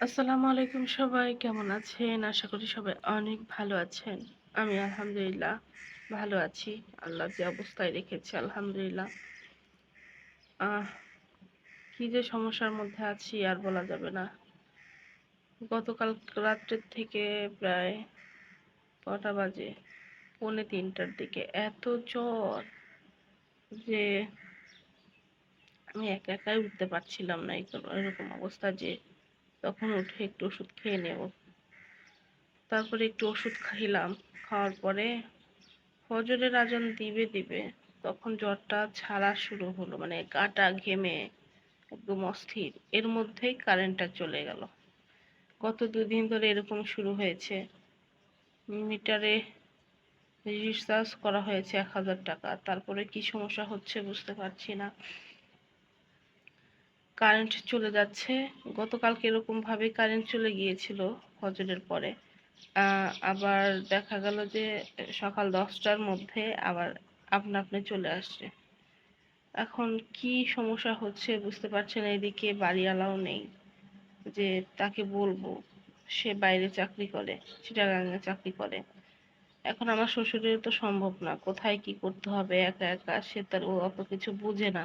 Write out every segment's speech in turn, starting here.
আসসালামু আলাইকুম সবাই, কেমন আছেন? আশা করি সবাই অনেক ভালো আছেন। আমি আলহামদুলিল্লাহ ভালো আছি। আল্লাহ যে অবস্থায় রেখেছে, আলহামদুলিল্লাহ। কি যে সমস্যার মধ্যে আছি আর বলা যাবে না। গতকাল রাত্রের থেকে প্রায় কটা বাজে? পৌনে তিনটার দিকে। এত জ্বর যে আমি একা একাই উঠতে পারছিলাম না এরকম অবস্থা যে তখন উঠে একটু ওষুধ খেয়ে নেব। তারপরে একটু ওষুধ খাইলাম। খাওয়ার পরে ফজরের আজান দিবে দিবে। তখন জ্বরটা ছাড়া শুরু হলো। মানে গাটা ঘেমে একদম অস্থির। এর মধ্যেই কারেন্টটা চলে গেল। গত দুদিন ধরে এরকম শুরু হয়েছে। মিটারে রিচার্জ করা হয়েছে এক হাজার টাকা। তারপরে কি সমস্যা হচ্ছে বুঝতে পারছি না। কারেন্ট চলে যাচ্ছে। গতকালকে এরকমভাবেই কারেন্ট চলে গিয়েছিল ফজরের পরে। আবার দেখা গেল যে সকাল দশটার মধ্যে আবার আপনা আপনি চলে আসছে। এখন কি সমস্যা হচ্ছে বুঝতে পারছেন এদিকে বাড়িওয়ালাও নেই যে তাকে বলব, সে বাইরে চাকরি করে, চিটাগাঙে চাকরি করে। এখন আমার শ্বশুরের তো সম্ভব না, কোথায় কি করতে হবে, একা একা, সে তার ও অত কিছু বুঝে না।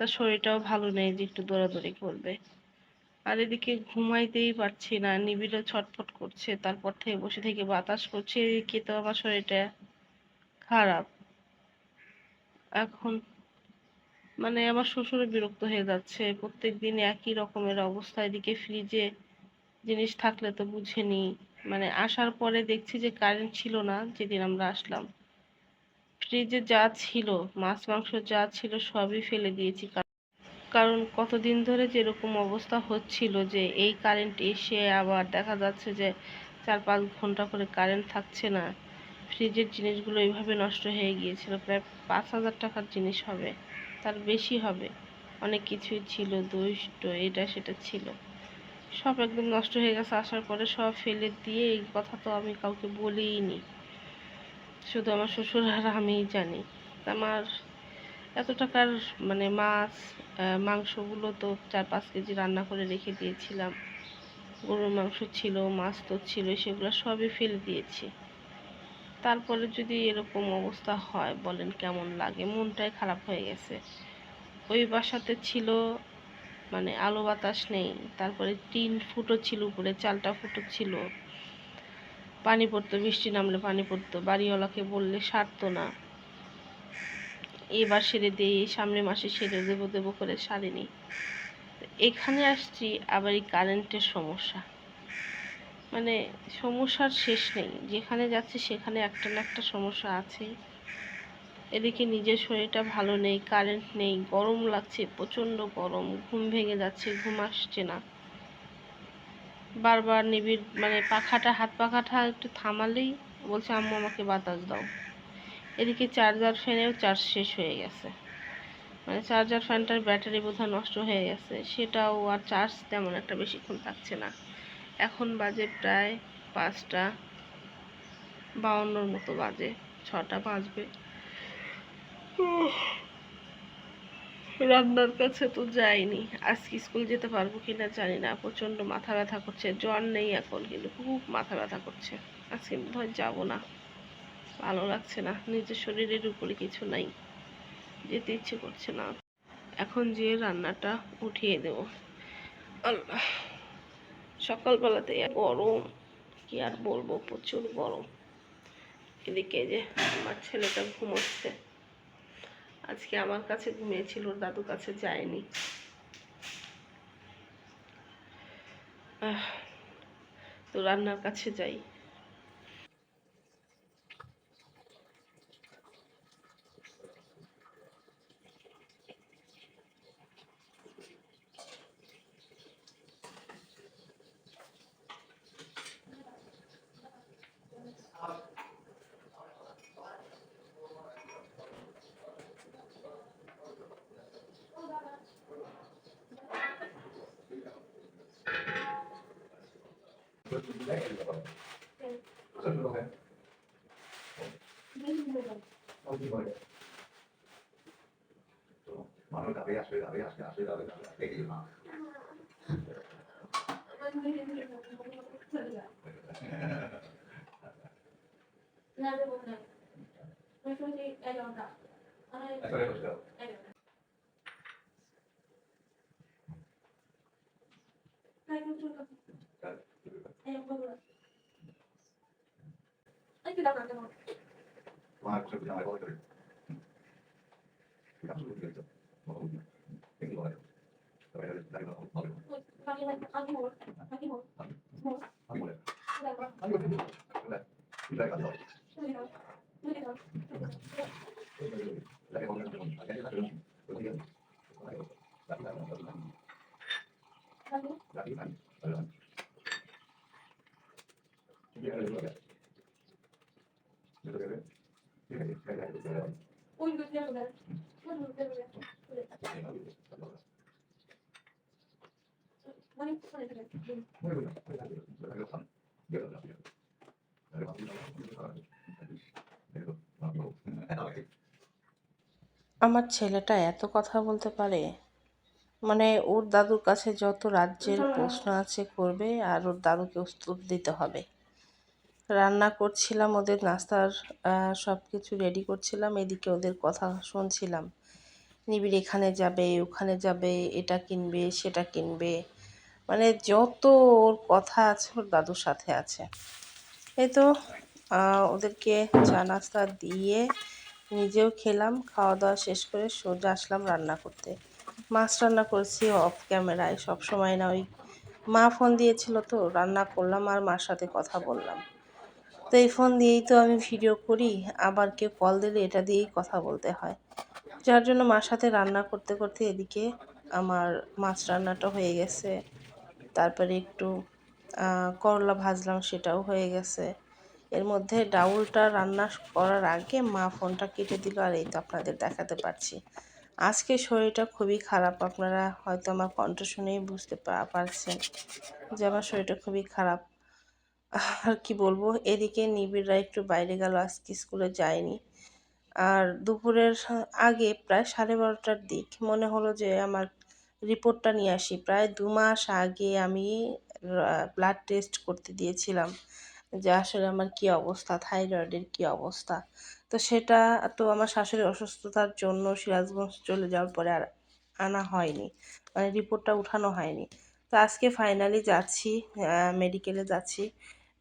তার শরীরটাও ভালো নেই, যে একটু দৌড়াদৌড়ি করবে। আর এদিকে ঘুমাইতেই পারছি না নিবিড়ও ছটফট করছে, তারপর থেকে বসে থেকে বাতাস করছে এদিকে তো আমার শরীরটা খারাপ। এখন মানে আমার শ্বশুরও বিরক্ত হয়ে যাচ্ছে প্রত্যেক দিন একই রকমের অবস্থা, এদিকে ফ্রিজে জিনিস থাকলে তো বুঝেনি মানে আসার পরে দেখছি যে কারেন্ট ছিল না, যেদিন আমরা আসলাম। ফ্রিজে যা ছিল, মাছ, মাংস যা ছিল সবই ফেলে দিয়েছি। কারণ কতদিন ধরে যেরকম অবস্থা হচ্ছিল যে এই কারেন্ট এসে আবার দেখা যাচ্ছে যে চার পাঁচ ঘণ্টা করে কারেন্ট থাকছে না। ফ্রিজের জিনিসগুলো এইভাবে নষ্ট হয়ে গিয়েছিল, প্রায় পাঁচ হাজার টাকার জিনিস হবে, তার বেশি হবে। অনেক কিছুই ছিল দই এটা সেটা ছিল। সব একদম নষ্ট হয়ে গেছে, আসার পরে সব ফেলে দিয়ে এই কথা তো আমি কাউকে বলিই নি শুধু আমার শ্বশুর আর আমিই জানি। আমার এত টাকার মানে মাছ মাংসগুলো তো চার পাঁচ কেজি রান্না করে রেখে দিয়েছিলাম। গরুর মাংস ছিল, মাছ তো ছিল, সেগুলো সবই ফেলে দিয়েছি। তারপরে যদি এরকম অবস্থা হয়, বলেন কেমন লাগে, মনটাই খারাপ হয়ে গেছে। ওই বাসাতে ছিল মানে আলো বাতাস নেই, তারপরে টিন ফুটো ছিল উপরে, চালটা ফুটো ছিল। পানি পড়তো, বৃষ্টি নামলে পানি পড়তো। বাড়িওয়ালাকে বললে, সারতো না। এবার সেরে দিয়ে সামনে মাসে সেরে দেবো দেবো করে সারিনি। এখানে আসছি, আবার এই কারেন্টের সমস্যা। মানে সমস্যার শেষ নেই। যেখানে যাচ্ছে সেখানে একটা না একটা সমস্যা আছে। এদিকে নিজের শরীরটা ভালো নেই, কারেন্ট নেই, গরম লাগছে, প্রচণ্ড গরম, ঘুম ভেঙে যাচ্ছে, ঘুম আসছে না। বারবার নিবিড় মানে পাখাটা, হাত পাখাটা একটু থামালেই বলছে, আম্মু, আমাকে বাতাস দাও। এদিকে চার্জার ফ্যানেও চার্জ শেষ হয়ে গেছে। মানে চার্জার ফ্যানটার ব্যাটারি বোধহয় নষ্ট হয়ে গেছে। সেটাও আর চার্জ তেমন একটা বেশিক্ষণ থাকছে না। এখন বাজে প্রায় পাঁচটা বাউন্নর মতো বাজে, ছটা বাজবে। রান্নার কাছে তো যাইনি। আজকে স্কুল যেতে পারব কিনা জানি না। প্রচণ্ড মাথা ব্যথা করছে। জ্বর নেই এখন, কিন্তু খুব মাথা ব্যথা করছে। আজকে বোধহয় যাব না। ভালো লাগছে না। নিজের শরীরের উপরে কিছু নাই। যেতে ইচ্ছে করছে না। এখন যে রান্নাটা উঠিয়ে দেব। আল্লাহ, সকালবেলাতে গরম। কি আর বলব, প্রচুর গরম। এদিকে যে আমার ছেলেটা ঘুমোচ্ছে। আজকে আমার কাছে ঘুমিয়েছিল দাদু কাছে যায়নি। তো রান্নার কাছে যাই। মানুষ গাবে আসবে গাবে আসবে আসবে গাবে গাবে আসবে এই মা আমার ছেলেটা এত কথা বলতে পারে? মানে ওর দাদুর কাছে যত রাজ্যের প্রশ্ন আছে করবে, আর ওর দাদুকে উত্তর দিতে হবে। রান্না করছিলাম, ওদের নাস্তার সব কিছু রেডি করছিলাম, এদিকে ওদের কথা শুনছিলাম। নিবিড় এখানে যাবে, ওখানে যাবে, এটা কিনবে, সেটা কিনবে। মানে যত ওর কথা আছে, ওর দাদুর সাথে আছে। এই তো ওদেরকে চা নাস্তা দিয়ে নিজেও খেলাম খাওয়া দাওয়া শেষ করে সোজা আসলাম রান্না করতে। মাছ রান্না করছি অফ ক্যামেরায় সব সময় না, ওই মা ফোন দিয়েছিল তো, রান্না করলাম আর মার সাথে কথা বললাম। তো এই ফোন দিয়েই তো আমি ভিডিও করি, আবার কেউ কল দিলে এটা দিয়েই কথা বলতে হয়। যার জন্য মার সাথে রান্না করতে করতে এদিকে আমার মাছ রান্নাটা হয়ে গেছে। তারপরে একটু করলা ভাজলাম সেটাও হয়ে গেছে। এর মধ্যে ডাউলটা রান্না করার আগে মা ফোনটা কেটে দিল আর এই তো আপনাদের দেখাতে পারছি। আজকে শরীরটা খুবই খারাপ, আপনারা হয়তো আমার কণ্ঠ শুনেই বুঝতে পারছেন যে আমার শরীরটা খুবই খারাপ। আর কি বলব, এদিকে নিবিড়রা একটু বাইরে গেল, আজকে স্কুলে যায়নি। আর দুপুরের আগে প্রায় সাড়ে বারোটার দিক, মনে হলো যে আমার রিপোর্টটা নিয়ে আসি। প্রায় দু মাস আগে আমি ব্লাড টেস্ট করতে দিয়েছিলাম যে আসলে আমার কি অবস্থা থাইরয়েডের কি অবস্থা। তো সেটা তো আমার শাশুড়ির অসুস্থতার জন্য সিরাজগঞ্জ চলে যাওয়ার পরে আর আনা হয়নি মানে রিপোর্টটা উঠানো হয়নি। তো আজকে ফাইনালি যাচ্ছি মেডিকেলে যাচ্ছি।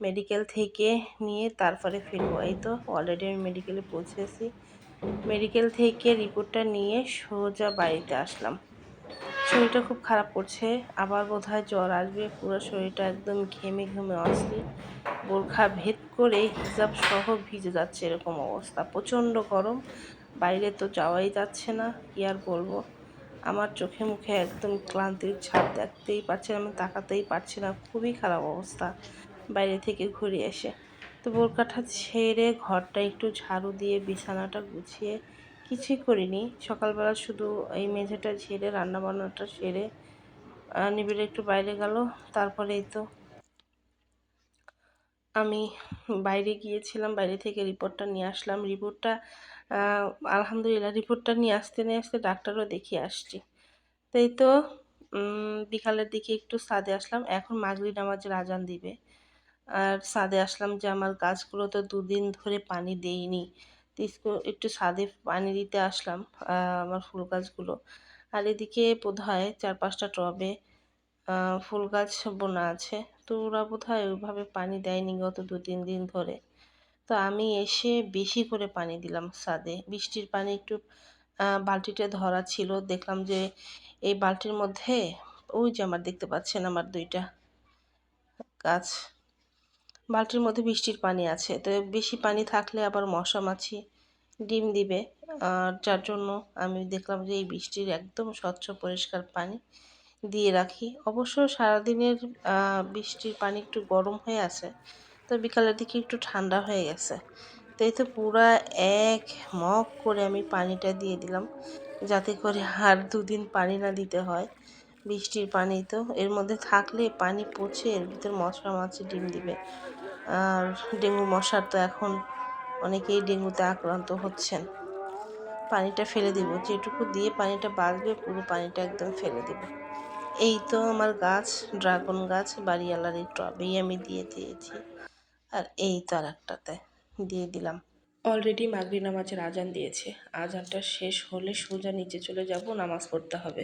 মেডিকেল থেকে নিয়ে তারপরে ফিরবো। এই তো অলরেডি আমি মেডিকেলে পৌঁছেছি। মেডিকেল থেকে রিপোর্টটা নিয়ে সোজা বাড়িতে আসলাম। শরীরটা খুব খারাপ করছে। আবার বোধহয় জ্বর আসবে। পুরো শরীরটা একদম ঘেমে ঘেমে অস্থির। বোরখা ভেদ করে হিজাব সহ ভিজে যাচ্ছে এরকম অবস্থা। প্রচণ্ড গরম। বাইরে তো যাওয়াই যাচ্ছে না। কি আর বলব? আমার চোখে মুখে একদম ক্লান্তির ছাপ দেখতেই পাচ্ছি আমি তাকাতেই পারছি না। খুবই খারাপ অবস্থা বাইরে থেকে ঘুরে এসে। তো বোরকাটা ছেড়ে ঘরটা একটু ঝাড়ু দিয়ে বিছানাটা গুছিয়ে কিছুই করিনি। সকালবেলা শুধু এই মেঝেটা ঝেড়ে, রান্নাবান্নাটা সেরে নিবিড়ে একটু বাইরে গেল। তারপরে এই তো আমি বাইরে গিয়েছিলাম, বাইরে থেকে রিপোর্টটা নিয়ে আসলাম। রিপোর্টটা আলহামদুলিল্লাহ রিপোর্টটা নিয়ে আসতে নিয়ে আসতে ডাক্তারও দেখিয়ে আসছি। তাই তো বিকালের দিকে একটু সাদে আসলাম। এখন মাগরি নামাজের আজান দিবে। আর সাদে আসলাম যে আমার গাছগুলো তো দুদিন ধরে পানি দেইনি। একটু সাদে পানি দিতে আসলাম আমার ফুল গাছগুলো। আর এদিকে বোধ হয় চার পাঁচটা টবে ফুল গাছ বোনা আছে। তো ওরা বোধ হয় ওইভাবে পানি দেয়নি গত দু তিন দিন ধরে। তো আমি এসে বেশি করে পানি দিলাম সাদে বৃষ্টির পানি একটু বালতিতে ধরা ছিল। দেখলাম যে এই বালতির মধ্যে, ওই যে আমার দেখতে পাচ্ছেন আমার দুইটা গাছ। বালতির মধ্যে বৃষ্টির পানি আছে। তো বেশি পানি থাকলে আবার মশা মাছি ডিম দিবে। আর যার জন্য আমি দেখলাম যে এই বৃষ্টির একদম স্বচ্ছ পরিষ্কার পানি দিয়ে রাখি। অবশ্য সারাদিনের বৃষ্টির পানি একটু গরম হয়ে আছে, তো বিকালের দিকে একটু ঠান্ডা হয়ে গেছে। তো এই তো পুরা এক মগ করে আমি পানিটা দিয়ে দিলাম, যাতে করে আর দুদিন পানি না দিতে হয় বৃষ্টির পানি। তো এর মধ্যে থাকলে পানি পচে এর ভিতর মশলা মাছি ডিম দিবে। আর ডেঙ্গু মশার তো এখন অনেকেই ডেঙ্গুতে আক্রান্ত হচ্ছেন। পানিটা ফেলে দিব, যেটুকু দিয়ে পানিটা বাঁচবে, পুরো পানিটা একদম ফেলে দেব। এই তো আমার গাছ, ড্রাগন গাছ, বাড়িওয়ালার এই টবেই আমি দিয়ে দিয়েছি। আর এই তো আর একটাতে দিয়ে দিলাম। অলরেডি মাগরি নামাজের আজান দিয়েছে। আজানটা শেষ হলে সোজা নিচে চলে যাব, নামাজ পড়তে হবে।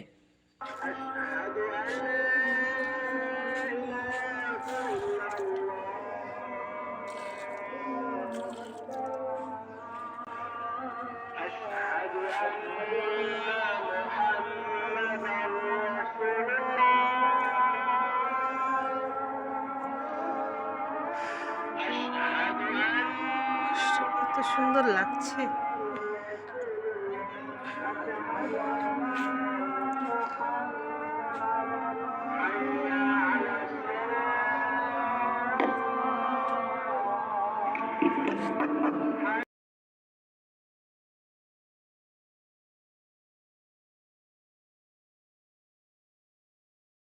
সুন্দর লাগছে